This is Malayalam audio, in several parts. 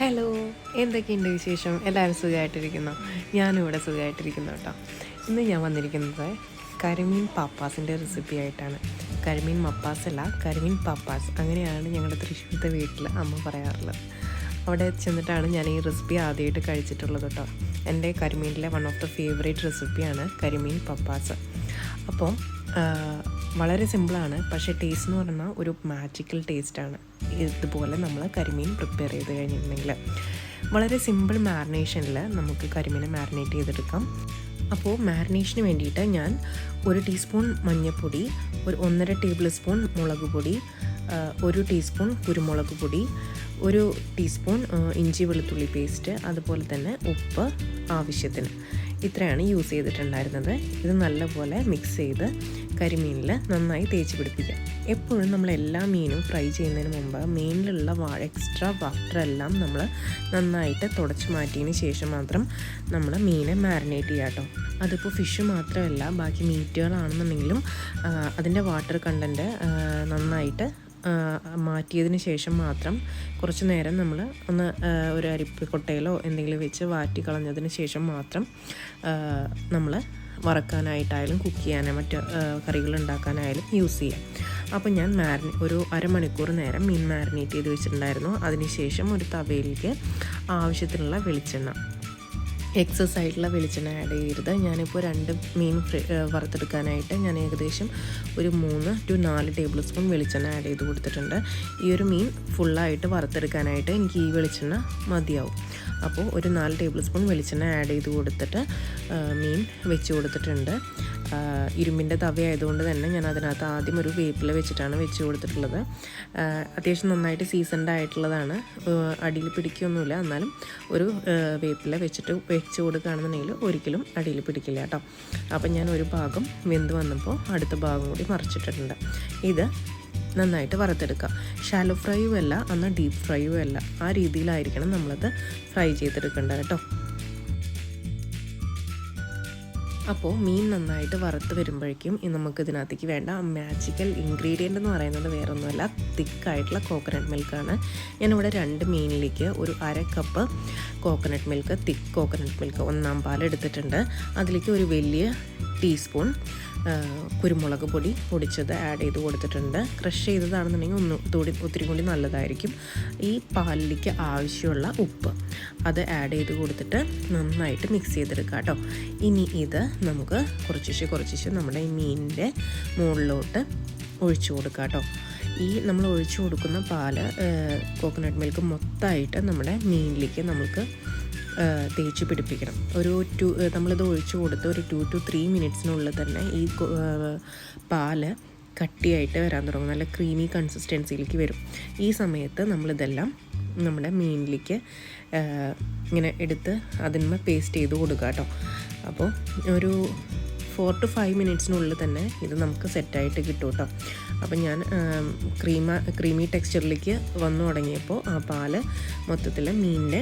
ഹലോ എന്തൊക്കെയുണ്ട് വിശേഷം? എല്ലാവരും സുഖമായിട്ടിരിക്കുന്നു? ഇവിടെ സുഖമായിട്ടിരിക്കുന്നു കേട്ടോ. ഇന്ന് ഞാൻ വന്നിരിക്കുന്നത് കരിമീൻ പാപ്പാസിന്റെ റെസിപ്പി ആയിട്ടാണ്. കരിമീൻ മപ്പാസ് അല്ല കരിമീൻ പാപ്പാസ്. അങ്ങനെയാണ് ഞങ്ങളുടെ തൃശ്ശൂരത്തെ വീട്ടിൽ അമ്മ പറയാറുള്ളത്. അവിടെ ചെന്നിട്ടാണ് ഞാൻ ഈ റെസിപ്പി ആദ്യമായിട്ട് കഴിച്ചിട്ടുള്ളത് കേട്ടോ. എന്റെ കരിമീനിലെ വൺ ഓഫ് ദ ഫേവറേറ്റ് റെസിപ്പിയാണ് കരിമീൻ പപ്പാസ്. അപ്പോൾ വളരെ സിമ്പിളാണ് പക്ഷേ ടേസ്റ്റ് എന്ന് പറഞ്ഞാൽ ഒരു മാജിക്കൽ ടേസ്റ്റാണ് ഇതുപോലെ നമ്മൾ കരിമീൻ പ്രിപ്പയർ ചെയ്ത് കഴിഞ്ഞിട്ടുണ്ടെങ്കിൽ. വളരെ സിമ്പിൾ മാരിനേഷനിൽ നമുക്ക് കരിമീനെ മാരിനേറ്റ് ചെയ്തെടുക്കാം. അപ്പോൾ മാരിനേഷന് വേണ്ടിയിട്ട് ഞാൻ ഒരു ടീസ്പൂൺ മഞ്ഞൾപ്പൊടി ഒരു ഒന്നര ടേബിൾ സ്പൂൺ മുളക് പൊടി ഒരു ടീസ്പൂൺ കുരുമുളക് പൊടി ഒരു ടീസ്പൂൺ ഇഞ്ചി വെളുത്തുള്ളി പേസ്റ്റ് അതുപോലെ തന്നെ ഉപ്പ് ആവശ്യത്തിന്. ഇത്രയാണ് യൂസ് ചെയ്തിട്ടുണ്ടായിരുന്നത്. ഇത് നല്ലപോലെ മിക്സ് ചെയ്ത് കരിമീനിൽ നന്നായി തേച്ച് പിടിപ്പിക്കാം എപ്പോഴും നമ്മൾ എല്ലാ മീനും ഫ്രൈ ചെയ്യുന്നതിന് മുമ്പ് മീനിലുള്ള വാഴ എക്സ്ട്രാ വാട്ടറെല്ലാം നമ്മൾ നന്നായിട്ട് തുടച്ച് മാറ്റിയതിന് ശേഷം മാത്രം നമ്മൾ മീനെ മാരിനേറ്റ് ചെയ്യാം കേട്ടോ അതിപ്പോൾ ഫിഷ് മാത്രമല്ല ബാക്കി മീറ്റുകളാണെന്നുണ്ടെങ്കിലും അതിന്റെ വാട്ടർ കണ്ടന്റ് നന്നായിട്ട് മാറ്റിയതിന് ശേഷം മാത്രം കുറച്ച് നേരം നമ്മൾ ഒന്ന് ഒരു അരിപ്പിക്കൊട്ടയിലോ എന്തെങ്കിലും വെച്ച് വാറ്റി കളഞ്ഞതിന് ശേഷം മാത്രം നമ്മൾ വറക്കാനായിട്ടായാലും കുക്ക് ചെയ്യാനോ മറ്റ് കറികൾ ഉണ്ടാക്കാനായാലും യൂസ് ചെയ്യാം. അപ്പോൾ ഞാൻ മാരിനെ ഒരു അരമണിക്കൂർ നേരം മീൻ മാരിനേറ്റ് ചെയ്ത് വെച്ചിട്ടുണ്ടായിരുന്നു. അതിനുശേഷം ഒരു തവയിലേക്ക് ആവശ്യത്തിനുള്ള വെളിച്ചെണ്ണ എക്സസ് ആയിട്ടുള്ള വെളിച്ചെണ്ണ ആഡ് ചെയ്യരുത്. ഞാനിപ്പോൾ രണ്ട് മീൻ വറുത്തെടുക്കാനായിട്ട് ഞാൻ ഏകദേശം ഒരു മൂന്ന് ടു നാല് ടേബിൾ സ്പൂൺ വെളിച്ചെണ്ണ ആഡ് ചെയ്ത് കൊടുത്തിട്ടുണ്ട്. ഈ ഒരു മീൻ ഫുള്ളായിട്ട് വറുത്തെടുക്കാനായിട്ട് എനിക്ക് ഈ വെളിച്ചെണ്ണ മതിയാവും. അപ്പോൾ ഒരു നാല് ടേബിൾ സ്പൂൺ വെളിച്ചെണ്ണ ആഡ് ചെയ്ത് കൊടുത്തിട്ട് മീൻ വെച്ച് കൊടുത്തിട്ടുണ്ട്. ഇരുമ്പിന്റെ തവ ആയതുകൊണ്ട് തന്നെ ഞാൻ അതിനകത്ത് ആദ്യം ഒരു വേപ്പില വെച്ചിട്ടാണ് വെച്ച് കൊടുത്തിട്ടുള്ളത്. അത്യാവശ്യം നന്നായിട്ട് സീസൺഡ് ആയിട്ടുള്ളതാണ്. അടിയിൽ പിടിക്കുകയൊന്നുമില്ല എന്നാലും ഒരു വേപ്പില വെച്ചിട്ട് വെച്ച് കൊടുക്കുകയാണെന്നുണ്ടെങ്കിൽ ഒരിക്കലും അടിയിൽ പിടിക്കില്ല കേട്ടോ. അപ്പം ഞാൻ ഒരു ഭാഗം വെന്ത് വന്നപ്പോൾ അടുത്ത ഭാഗം കൂടി മറിച്ചിട്ടിട്ടുണ്ട്. ഇത് നന്നായിട്ട് വറുത്തെടുക്കുക. ഷാലോ ഫ്രൈയും അല്ല അന്ന് ഡീപ്പ് ഫ്രൈയും അല്ല. ആ രീതിയിലായിരിക്കണം നമ്മളത് ഫ്രൈ ചെയ്തെടുക്കേണ്ടത് കേട്ടോ. അപ്പോൾ മീൻ നന്നായിട്ട് വറുത്ത് വരുമ്പോഴേക്കും നമുക്ക് ഇതിനകത്തേക്ക് വേണ്ട മാജിക്കൽ ഇൻഗ്രീഡിയന്റ് എന്ന് പറയുന്നത് വേറൊന്നുമല്ല തിക്കായിട്ടുള്ള കോക്കനട്ട് മിൽക്കാണ് ഞാനിവിടെ രണ്ട് മീനിലേക്ക് ഒരു അര cup coconut milk thick coconut milk ഒന്നാം പാൽ എടുത്തിട്ടുണ്ട് അതിലേക്ക് ഒരു വലിയ ടീസ്പൂൺ കുരുമുളക് പൊടി പൊടിച്ചത് ആഡ് ചെയ്ത് കൊടുത്തിട്ടുണ്ട്. ക്രഷ് ചെയ്തതാണെന്നുണ്ടെങ്കിൽ ഒന്ന് കൂടി ഒത്തിരി കൂടി നല്ലതായിരിക്കും. ഈ പാലിലേക്ക് ആവശ്യമുള്ള ഉപ്പ് അത് ആഡ് ചെയ്ത് കൊടുത്തിട്ട് നന്നായിട്ട് മിക്സ് ചെയ്തെടുക്കുക കേട്ടോ. ഇനി ഇത് നമുക്ക് കുറച്ചിശ് കുറച്ചിശ് നമ്മുടെ ഈ മീനിന്റെ മുകളിലോട്ട് ഒഴിച്ചു കൊടുക്കുക കേട്ടോ. ഈ നമ്മൾ ഒഴിച്ചു കൊടുക്കുന്ന പാൽ കോക്കനട്ട് മിൽക്ക് മൊത്തമായിട്ട് നമ്മുടെ മീനിലേക്ക് നമുക്ക് തേച്ച് പിടിപ്പിക്കണം. ഒരു ടു നമ്മളിത് ഒഴിച്ചു കൊടുത്ത് ഒരു ടു ടു ത്രീ മിനിറ്റ്സിനുള്ളിൽ തന്നെ ഈ പാൽ കട്ടിയായിട്ട് വരാൻ തുടങ്ങും. നല്ല ക്രീമി കൺസിസ്റ്റൻസിയിലേക്ക് വരും. ഈ സമയത്ത് നമ്മളിതെല്ലാം നമ്മുടെ മീനിലേക്ക് ഇങ്ങനെ എടുത്ത് അതിന്മേൽ പേസ്റ്റ് ചെയ്ത് കൊടുക്കുക കേട്ടോ അപ്പോൾ ഒരു ഫോർ ടു ഫൈവ് മിനിറ്റ്സിനുള്ളിൽ തന്നെ ഇത് നമുക്ക് സെറ്റായിട്ട് കിട്ടും കേട്ടോ അപ്പം ഞാൻ ക്രീമ ക്രീമി ടെക്സ്ചറിലേക്ക് വന്നു തുടങ്ങിയപ്പോൾ ആ പാൽ മൊത്തത്തിൽ മീനിന്റെ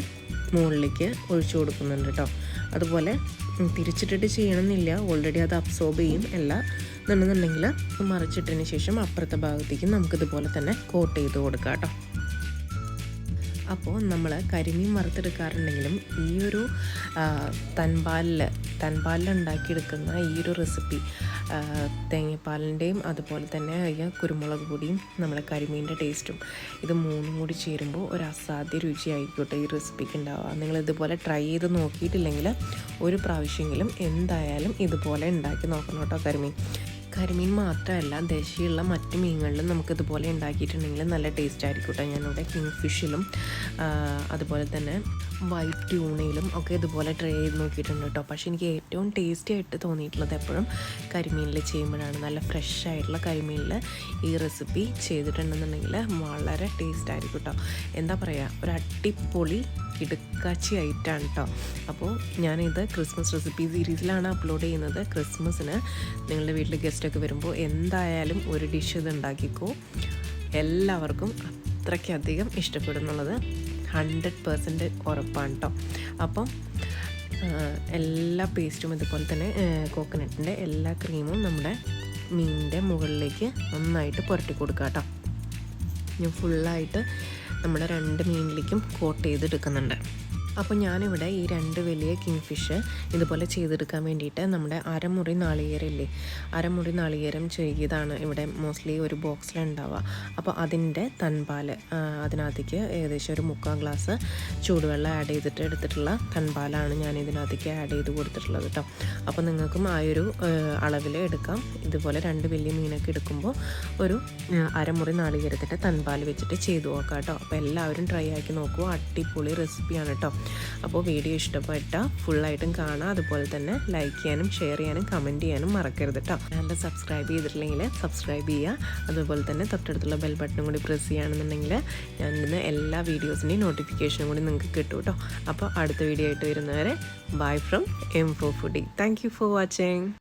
മുകളിലേക്ക് ഒഴിച്ചു കൊടുക്കുന്നുണ്ട് കേട്ടോ അതുപോലെ തിരിച്ചിട്ടിട്ട് ചെയ്യണമെന്നില്ല. ഓൾറെഡി അത് അബ്സോർബ് ചെയ്യും. അല്ല എന്നുണ്ടെന്നുണ്ടെങ്കിൽ മറിച്ചിട്ടതിന് ശേഷം അപ്പുറത്തെ ഭാഗത്തേക്ക് നമുക്കിതുപോലെ തന്നെ കോട്ട് ചെയ്ത് കൊടുക്കാം കേട്ടോ അപ്പോൾ നമ്മൾ കരിമീൻ വറുത്തെടുക്കാറുണ്ടെങ്കിലും ഈ ഒരു തൻപാലിൽ തൻപാലിൽ ഉണ്ടാക്കിയെടുക്കുന്ന ഈ ഒരു റെസിപ്പി തേങ്ങപ്പാലിന്റെയും അതുപോലെ തന്നെ കുരുമുളക് പൊടിയും നമ്മളെ കരിമീന്റെ ടേസ്റ്റും ഇത് മൂന്നും കൂടി ചേരുമ്പോൾ ഒരു അസാധ്യ രുചി ആയിക്കോട്ടെ ഈ റെസിപ്പിക്ക് ഉണ്ടാവുക. നിങ്ങൾ ഇതുപോലെ ട്രൈ ചെയ്ത് നോക്കിയിട്ടില്ലെങ്കിൽ ഒരു പ്രാവശ്യമെങ്കിലും എന്തായാലും ഇതുപോലെ ഉണ്ടാക്കി നോക്കണം കേട്ടോ കരിമീൻ. കരിമീൻ മാത്രമല്ല ദേശീയമുള്ള മറ്റ് മീനുകളിലും നമുക്കിതുപോലെ ഉണ്ടാക്കിയിട്ടുണ്ടെങ്കിൽ നല്ല ടേസ്റ്റ് ആയിരിക്കും കേട്ടോ ഞാനിവിടെ കിങ് ഫിഷിലും അതുപോലെ തന്നെ വൈറ്റ് ട്യൂണയിലും ഒക്കെ ഇതുപോലെ ട്രൈ ചെയ്ത് നോക്കിയിട്ടുണ്ട് കേട്ടോ പക്ഷേ എനിക്ക് ഏറ്റവും ടേസ്റ്റി ആയിട്ട് തോന്നിയിട്ടുള്ളത് എപ്പോഴും കരിമീനിൽ ചെയ്യുമ്പോഴാണ്. നല്ല ഫ്രഷ് ആയിട്ടുള്ള കരിമീനിൽ ഈ റെസിപ്പി ചെയ്തിട്ടുണ്ടെന്നുണ്ടെങ്കിൽ വളരെ ടേസ്റ്റ് ആയിരിക്കും കേട്ടോ എന്താ പറയുക ഒരു അടിപൊളി കിടുക്കാച്ചി ആയിട്ടാണ് കേട്ടോ അപ്പോൾ ഞാനിത് ക്രിസ്മസ് റെസിപ്പി സീരീസിലാണ് അപ്ലോഡ് ചെയ്യുന്നത്. ക്രിസ്മസിന് നിങ്ങളുടെ വീട്ടിൽ ഗസ്റ്റൊക്കെ വരുമ്പോൾ എന്തായാലും ഒരു ഡിഷ് ഇത് ഉണ്ടാക്കിക്കോ. എല്ലാവർക്കും അത്രയ്ക്കധികം ഇഷ്ടപ്പെടുന്നുള്ളത്. ഹൺഡ്രഡ് പെർസെന്റ് ഉറപ്പാണ് കേട്ടോ അപ്പം എല്ലാ പേസ്റ്റും ഇതുപോലെ തന്നെ കോക്കനട്ടിന്റെ എല്ലാ ക്രീമും നമ്മുടെ മീനിന്റെ മുകളിലേക്ക് നന്നായിട്ട് പുരട്ടി കൊടുക്കുക കേട്ടോ ഞാൻ ഫുള്ളായിട്ട് നമ്മുടെ രണ്ട് മീനിലേക്കും കോട്ട് ചെയ്തെടുക്കുന്നുണ്ട്. അപ്പോൾ ഞാനിവിടെ ഈ രണ്ട് വലിയ കിങ്ഫിഷ് ഇതുപോലെ ചെയ്തെടുക്കാൻ വേണ്ടിയിട്ട് നമ്മുടെ അരമുറി നാളികേരല്ലേ? അരമുറി നാളികേരം ചെയ്തതാണ് ഇവിടെ മോസ്റ്റ്ലി ഒരു ബോക്സിലുണ്ടാവുക അപ്പോൾ അതിന്റെ തൻപാൽ അതിനകത്തേക്ക് ഏകദേശം ഒരു മുക്കാൽ ഗ്ലാസ് ചൂടുവെള്ളം ആഡ് ചെയ്തിട്ട് എടുത്തിട്ടുള്ള തൻപാലാണ് ഞാൻ ഇതിനകത്തേക്ക് ആഡ് ചെയ്ത് കൊടുത്തിട്ടുള്ളത് കേട്ടോ അപ്പോൾ നിങ്ങൾക്കും ആ ഒരു അളവിൽ എടുക്കാം. ഇതുപോലെ രണ്ട് വലിയ മീനൊക്കെ എടുക്കുമ്പോൾ ഒരു അരമുറി നാളികേരത്തിന്റെ തൻപാൽ വെച്ചിട്ട് ചെയ്തു നോക്കാം കേട്ടോ അപ്പോൾ എല്ലാവരും ട്രൈ ആക്കി നോക്കൂ. അടിപൊളി റെസിപ്പിയാണ് കേട്ടോ അപ്പോൾ വീഡിയോ ഇഷ്ടപ്പെട്ട ഫുള്ളായിട്ടും കാണാം. അതുപോലെ തന്നെ ലൈക്ക് ചെയ്യാനും ഷെയർ ചെയ്യാനും കമന്റ് ചെയ്യാനും മറക്കരുത് കേട്ടോ ഞാൻ സബ്സ്ക്രൈബ് ചെയ്തിട്ടില്ലെങ്കിൽ സബ്സ്ക്രൈബ് ചെയ്യുക അതുപോലെ തന്നെ തൊട്ടടുത്തുള്ള ബെൽ ബട്ടൺ കൂടി പ്രസ് ചെയ്യുകയാണെന്നുണ്ടെങ്കിൽ ഞാൻ ഇന്ന് എല്ലാ വീഡിയോസിന്റെയും നോട്ടിഫിക്കേഷനും കൂടി നിങ്ങൾക്ക് കിട്ടും കേട്ടോ അപ്പോൾ അടുത്ത വീഡിയോ ആയിട്ട് വരുന്നവരെ bye from M four foodie thank you for watching